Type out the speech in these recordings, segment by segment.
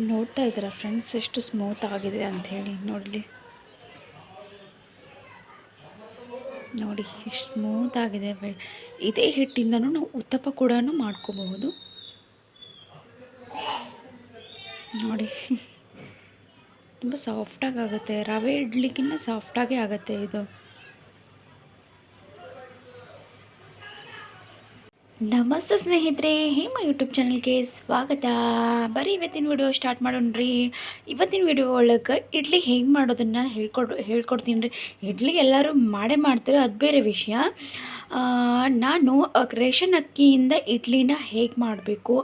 ನೋಡ್ತಾ ಇದ್ದೀರಾ ಫ್ರೆಂಡ್ಸ್, ಎಷ್ಟು ಸ್ಮೂತ್ ಆಗಿದೆ ಅಂತ ಹೇಳಿ, ನೋಡಲಿ. ನೋಡಿ, ಎಷ್ಟು ಸ್ಮೂತ್ ಆಗಿದೆ. ಇದೇ ಹಿಟ್ಟಿಂದನೂ ನಾವು ಉತ್ತಪ್ಪ ಕೂಡ ಮಾಡ್ಕೋಬಹುದು. ನೋಡಿ, ತುಂಬ ಸಾಫ್ಟಾಗಿ ಆಗುತ್ತೆ. ರವೆ ಇಡ್ಲಿಕ್ಕಿಂತ ಸಾಫ್ಟಾಗೇ ಆಗುತ್ತೆ ಇದು. ನಮಸ್ತೆ ಸ್ನೇಹಿತರೆ ಹೇಮ ಯೂಟ್ಯೂಬ್ ಚಾನಲ್ಗೆ ಸ್ವಾಗತ. ಬರೀ ಇವತ್ತಿನ ವಿಡಿಯೋ ಸ್ಟಾರ್ಟ್ ಮಾಡೋಣ್ರಿ. ಇವತ್ತಿನ ವಿಡಿಯೋ ಒಳಗೆ ಇಡ್ಲಿ ಹೇಗೆ ಮಾಡೋದನ್ನು ಹೇಳ್ಕೊಡ್, ಹೇಳ್ಕೊಡ್ತೀನಿ ರೀ. ಇಡ್ಲಿ ಎಲ್ಲರೂ ಮಾಡೇ ಮಾಡ್ತಾರೆ, ಅದು ಬೇರೆ ವಿಷಯ. ನಾನು ರೇಷನ್ ಅಕ್ಕಿಯಿಂದ ಇಡ್ಲಿನ ಹೇಗೆ ಮಾಡಬೇಕು,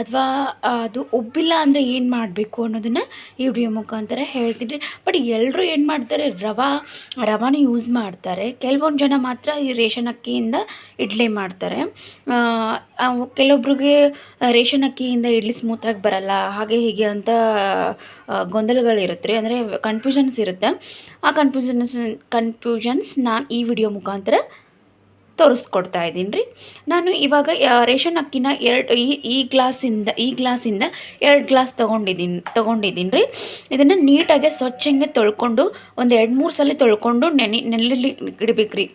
ಅಥವಾ ಅದು ಉಬ್ಬಿಲ್ಲ ಅಂದರೆ ಏನು ಮಾಡಬೇಕು ಅನ್ನೋದನ್ನು ಈ ವಿಡಿಯೋ ಮುಖಾಂತರ ಹೇಳ್ತೀನಿ ಬಟ್ ಎಲ್ಲರೂ ಏನು ಮಾಡ್ತಾರೆ, ರವಾ, ರವಾನ ಯೂಸ್ ಮಾಡ್ತಾರೆ. ಕೆಲವೊಂದು ಜನ ಮಾತ್ರ ಈ ರೇಷನ್ ಅಕ್ಕಿಯಿಂದ ಇಡ್ಲಿ ಮಾಡ್ತಾರೆ. ಕೆಲವೊಬ್ರಿಗೆ ರೇಷನ್ ಅಕ್ಕಿಯಿಂದ ಇಡ್ಲಿ ಸ್ಮೂತಾಗಿ ಬರಲ್ಲ, ಹಾಗೆ ಹೀಗೆ ಅಂತ ಗೊಂದಲಗಳಿರುತ್ತೆ ರೀ ಅಂದರೆ ಕನ್ಫ್ಯೂಷನ್ಸ್ ಇರುತ್ತೆ. ಆ ಕನ್ಫ್ಯೂಷನ್ಸ್ ಕನ್ಫ್ಯೂಷನ್ಸ್ ನಾನು ಈ ವಿಡಿಯೋ ಮುಖಾಂತರ ತೋರಿಸ್ಕೊಡ್ತಾ ಇದ್ದೀನಿ ರೀ. ನಾನು ಇವಾಗ ರೇಷನ್ ಅಕ್ಕಿನ ಎರಡು, ಈ ಈ ಗ್ಲಾಸಿಂದ ಈ ಗ್ಲಾಸಿಂದ ಎರಡು ಗ್ಲಾಸ್ ತೊಗೊಂಡಿದ್ದೀನಿ ತೊಗೊಂಡಿದ್ದೀನಿ ರೀ. ಇದನ್ನು ನೀಟಾಗಿ ಸ್ವಚ್ಛಂಗೆ ತೊಳ್ಕೊಂಡು, ಒಂದು ಎರಡು ಮೂರು ಸಲ ತೊಳ್ಕೊಂಡು ನೆನೆ ನೆಲ್ಲಿ ರೀ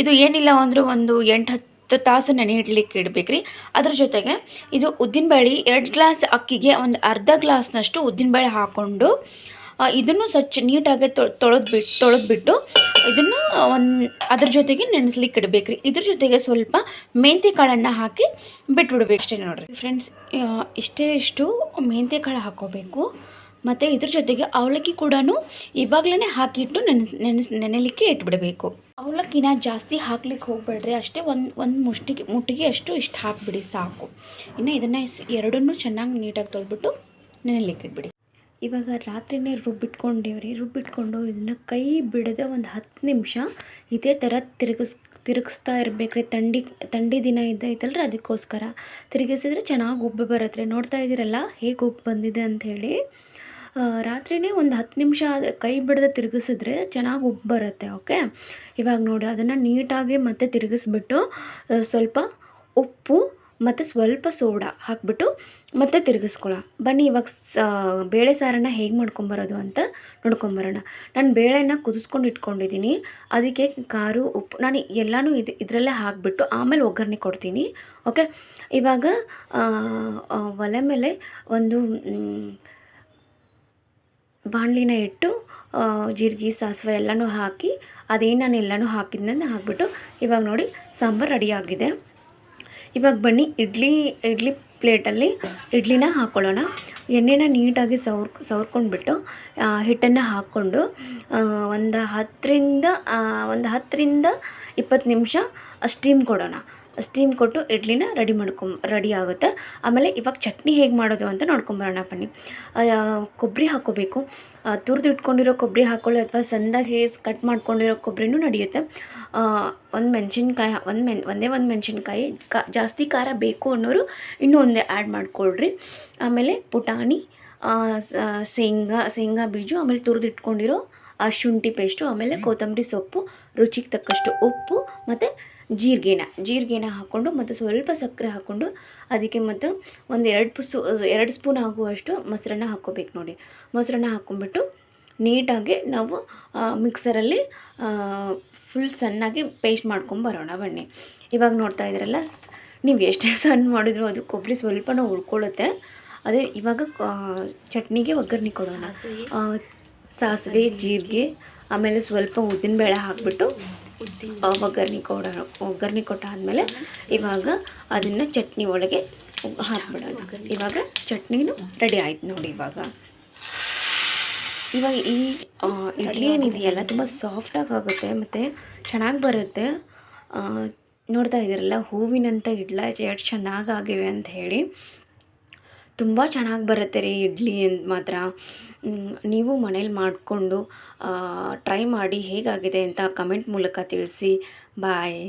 ಇದು ಏನಿಲ್ಲ ಅಂದರೆ ಒಂದು ಎಂಟು ಹತ್ತು ತಾಸು ನೆನೆ ಇಡ್ಲಿಕ್ಕೆ ಇಡ್ಬೇಕ್ರಿ. ಅದ್ರ ಜೊತೆಗೆ ಇದು ಉದ್ದಿನಬೇಳೆ ಎರಡು ಗ್ಲಾಸ್ ಅಕ್ಕಿಗೆ ಒಂದು ಅರ್ಧ ಗ್ಲಾಸ್ನಷ್ಟು ಉದ್ದಿನಬೇಳೆ ಹಾಕ್ಕೊಂಡು ಇದನ್ನು ಸ್ವಚ್ಛ ನೀಟಾಗಿ ತೊಳೆದು ಬಿಟ್ಟು ತೊಳೆದ್ಬಿಟ್ಟು ಇದನ್ನು ಒಂದು ಅದ್ರ ಜೊತೆಗೆ ನೆನೆಸ್ಲಿಕ್ಕೆ ಇಡಬೇಕು ರೀ ಇದ್ರ ಜೊತೆಗೆ ಸ್ವಲ್ಪ ಮೆಂತ್ಯ ಕಾಳನ್ನು ಹಾಕಿ ಬಿಟ್ಬಿಡ್ಬೇಕು ಅಷ್ಟೇ ನೋಡಿರಿ. ಫ್ರೆಂಡ್ಸ್ ಇಷ್ಟೇ ಇಷ್ಟು ಮೆಂತ್ಯ ಕಾಳು ಹಾಕ್ಕೋಬೇಕು. ಮತ್ತು ಇದ್ರ ಜೊತೆಗೆ ಅವಲಕ್ಕಿ ಕೂಡ ಇವಾಗಲೇ ಹಾಕಿಟ್ಟು ನೆನೆ ನೆನೆಸ್ ನೆನೆಲಿಕ್ಕೆ ಇಟ್ಬಿಡಬೇಕು. ಅವಲಕ್ಕಿನ ಜಾಸ್ತಿ ಹಾಕ್ಲಿಕ್ಕೆ ಹೋಗ್ಬೇಡ್ರಿ. ಅಷ್ಟೇ ಒಂದು ಒಂದು ಮುಷ್ಟಿಗೆ, ಮುಟ್ಟಿಗೆ ಅಷ್ಟು ಇಷ್ಟು ಹಾಕಿಬಿಡಿ ಸಾಕು. ಇನ್ನು ಇದನ್ನು ಎರಡನ್ನೂ ಚೆನ್ನಾಗಿ ನೀಟಾಗಿ ತೊಳೆದ್ಬಿಟ್ಟು ನೆನೆಲಿಕ್ಕೆ ಇಟ್ಬಿಡಿ. ಇವಾಗ ರಾತ್ರಿನೇ ರುಬ್ಬಿಟ್ಕೊಂಡೇವ್ರಿ ರುಬ್ಬಿಟ್ಕೊಂಡು ಇದನ್ನು ಕೈ ಬಿಡದೆ ಒಂದು ಹತ್ತು ನಿಮಿಷ ಇದೇ ಥರ ತಿರುಗಿಸ್, ತಿರುಗಿಸ್ತಾ ಇರಬೇಕ್ರಿ. ತಂಡಿ ತಂಡಿ ದಿನ ಇದ್ದೈತಲ್ರಿ ಅದಕ್ಕೋಸ್ಕರ. ತಿರುಗಿಸಿದ್ರೆ ಚೆನ್ನಾಗಿ ಉಬ್ಬು ಬರುತ್ತೆ ನೋಡ್ತಾ ಇದ್ದೀರಲ್ಲ, ಹೇಗೆ ಉಬ್ಬು ಬಂದಿದೆ ಅಂಥೇಳಿ ರಾತ್ರಿನೇ ಒಂದು ಹತ್ತು ನಿಮಿಷ ಕೈ ಬಿಡದೆ ತಿರುಗಿಸಿದ್ರೆ ಚೆನ್ನಾಗಿ ಉಬ್ಬು ಬರುತ್ತೆ, ಓಕೆ? ಇವಾಗ ನೋಡಿ, ಅದನ್ನು ನೀಟಾಗಿ ಮತ್ತೆ ತಿರುಗಿಸ್ಬಿಟ್ಟು ಸ್ವಲ್ಪ ಉಪ್ಪು ಮತ್ತು ಸ್ವಲ್ಪ ಸೋಡಾ ಹಾಕ್ಬಿಟ್ಟು ಮತ್ತೆ ತಿರುಗಿಸ್ಕೊಳ್ಳೋ ಬನ್ನಿ, ಇವಾಗ ಬೇಳೆ ಸಾರನ್ನು ಹೇಗೆ ಮಾಡ್ಕೊಂಬರೋದು ಅಂತ ನೋಡ್ಕೊಂಬರೋಣ. ನಾನು ಬೇಳೆನ ಕುದಿಸ್ಕೊಂಡು ಇಟ್ಕೊಂಡಿದ್ದೀನಿ ಅದಕ್ಕೆ ಖಾರ ಉಪ್ಪು, ನಾನು ಎಲ್ಲನೂ ಇದು, ಇದರಲ್ಲೇ ಹಾಕಿಬಿಟ್ಟು ಆಮೇಲೆ ಒಗ್ಗರಣೆ ಕೊಡ್ತೀನಿ, ಓಕೆ? ಇವಾಗ ಒಲೆ ಮೇಲೆ ಒಂದು ಬಾಣಲಿನ ಇಟ್ಟು ಜೀರಿಗೆ, ಸಾಸಿವೆ ಎಲ್ಲನೂ ಹಾಕಿ, ಅದೇನು ನಾನು ಎಲ್ಲನೂ ಹಾಕಿದ್ನಂದು ಹಾಕ್ಬಿಟ್ಟು ಇವಾಗ ನೋಡಿ ಸಾಂಬಾರು ರೆಡಿಯಾಗಿದೆ ಇವಾಗ ಬನ್ನಿ, ಇಡ್ಲಿ ಇಡ್ಲಿ ಪ್ಲೇಟಲ್ಲಿ ಇಡ್ಲಿನ ಹಾಕ್ಕೊಳ್ಳೋಣ ಎಣ್ಣೆನ ನೀಟಾಗಿ ಸವರ್, ಸವರ್ಕೊಂಡ್ಬಿಟ್ಟು ಹಿಟ್ಟನ್ನು ಹಾಕ್ಕೊಂಡು ಒಂದು ಹತ್ತರಿಂದ ಒಂದು ಹತ್ತರಿಂದ ಇಪ್ಪತ್ತು ನಿಮಿಷ ಸ್ಟೀಮ್ ಕೊಡೋಣ. ಸ್ಟೀಮ್ ಕೊಟ್ಟು ಇಡ್ಲಿನ ರೆಡಿ ಮಾಡ್ಕೊಂ ರೆಡಿ ಆಗುತ್ತೆ. ಆಮೇಲೆ ಇವಾಗ ಚಟ್ನಿ ಹೇಗೆ ಮಾಡೋದು ಅಂತ ನೋಡ್ಕೊಂಬರೋಣ ಬನ್ನಿ. ಕೊಬ್ಬರಿ ಹಾಕೋಬೇಕು. ತುರಿದು ಇಟ್ಕೊಂಡಿರೋ ಕೊಬ್ಬರಿ ಹಾಕ್ಕೊಳ್ಳಿ ಅಥವಾ ಸಣ್ಣದಾಗಿ ಕಟ್ ಮಾಡ್ಕೊಂಡಿರೋ ಕೊಬ್ಬರಿನೂ ನಡೆಯುತ್ತೆ. ಒಂದು ಮೆಣಸಿನ್ಕಾಯಿ ಒಂದು ಮೆಣ್, ಒಂದೇ ಒಂದು ಮೆಣಸಿನ್ಕಾಯಿ, ಕಾ, ಜಾಸ್ತಿ ಖಾರ ಬೇಕು ಅನ್ನೋರು ಇನ್ನೂ ಒಂದೇ ಆ್ಯಡ್ ಮಾಡ್ಕೊಳ್ರಿ. ಆಮೇಲೆ ಪುಟಾಣಿ ಶೇಂಗಾ ಶೇಂಗಾ ಬೀಜು ಆಮೇಲೆ ತುರಿದು ಇಟ್ಕೊಂಡಿರೋ ಆ ಶುಂಠಿ ಪೇಸ್ಟು ಆಮೇಲೆ ಕೊತ್ತಂಬರಿ ಸೊಪ್ಪು ರುಚಿಗೆ ತಕ್ಕಷ್ಟು ಉಪ್ಪು ಮತ್ತು ಜೀರಿಗೆನ. ಜೀರಿಗೆನ ಹಾಕ್ಕೊಂಡು ಮತ್ತು ಸ್ವಲ್ಪ ಸಕ್ಕರೆ ಹಾಕ್ಕೊಂಡು ಅದಕ್ಕೆ ಮತ್ತು ಒಂದು ಎರಡು ಪುಸು ಎರಡು ಸ್ಪೂನ್ ಆಗುವಷ್ಟು ಮೊಸರನ್ನ ಹಾಕ್ಕೋಬೇಕು ನೋಡಿ. ಮೊಸರನ್ನ ಹಾಕ್ಕೊಂಬಿಟ್ಟು ನೀಟಾಗಿ ನಾವು ಮಿಕ್ಸರಲ್ಲಿ ಫುಲ್ ಸಣ್ಣಾಗಿ ಪೇಸ್ಟ್ ಮಾಡ್ಕೊಂಬರೋಣ ಬನ್ನಿ. ಇವಾಗ ನೋಡ್ತಾ ಇದ್ದೀರಲ್ಲ ಸ್- ನೀವು ಎಷ್ಟೇ ಸಣ್ಣ ಮಾಡಿದ್ರು ಅದು ಕೊಬ್ಬರಿ ಸ್ವಲ್ಪನೂ ಉಳ್ಕೊಳ್ಳುತ್ತೆ. ಅದೇ ಇವಾಗ ಚಟ್ನಿಗೆ ಒಗ್ಗರಣೆ ಕೊಡೋಣ. ಆ, ಸಾಸಿವೆ, ಜೀರಿಗೆ, ಆಮೇಲೆ ಸ್ವಲ್ಪ ಉದ್ದಿನಬೇಳೆ ಹಾಕ್ಬಿಟ್ಟು ಒಗ್ಗರಣೆ ಕೊಡ, ಒಗ್ಗರಣೆ ಕೊಟ್ಟಾದಮೇಲೆ ಇವಾಗ ಅದನ್ನು ಚಟ್ನಿ ಒಳಗೆ ಹಾಕ್ಬಿಡೋಣ. ಇವಾಗ ಚಟ್ನಿನೂ ರೆಡಿ ಆಯ್ತು ನೋಡಿ ಇವಾಗ. ಇವಾಗ ಈ ಇಡ್ಲಿ ಏನಿದೆಯಲ್ಲ, ತುಂಬ ಸಾಫ್ಟಾಗಿ ಆಗುತ್ತೆ, ಮತ್ತು ಚೆನ್ನಾಗಿ ಬರುತ್ತೆ. ನೋಡ್ತಾ ಇದ್ದೀರಲ್ಲ ಹೂವಿನಂಥ ಇಡ್ಲ ಎಷ್ಟು ಚೆನ್ನಾಗಾಗಿವೆ ಅಂತ ಹೇಳಿ. ತುಂಬ ಚೆನ್ನಾಗಿ ಬರುತ್ತೆ ರೀ ಇಡ್ಲಿ ಅಂತ ಮಾತ್ರ. ನೀವು ಮನೇಲಿ ಮಾಡಿಕೊಂಡು ಟ್ರೈ ಮಾಡಿ ಹೇಗಾಗಿದೆ ಅಂತ ಕಮೆಂಟ್ ಮೂಲಕ ತಿಳಿಸಿ. ಬಾಯ್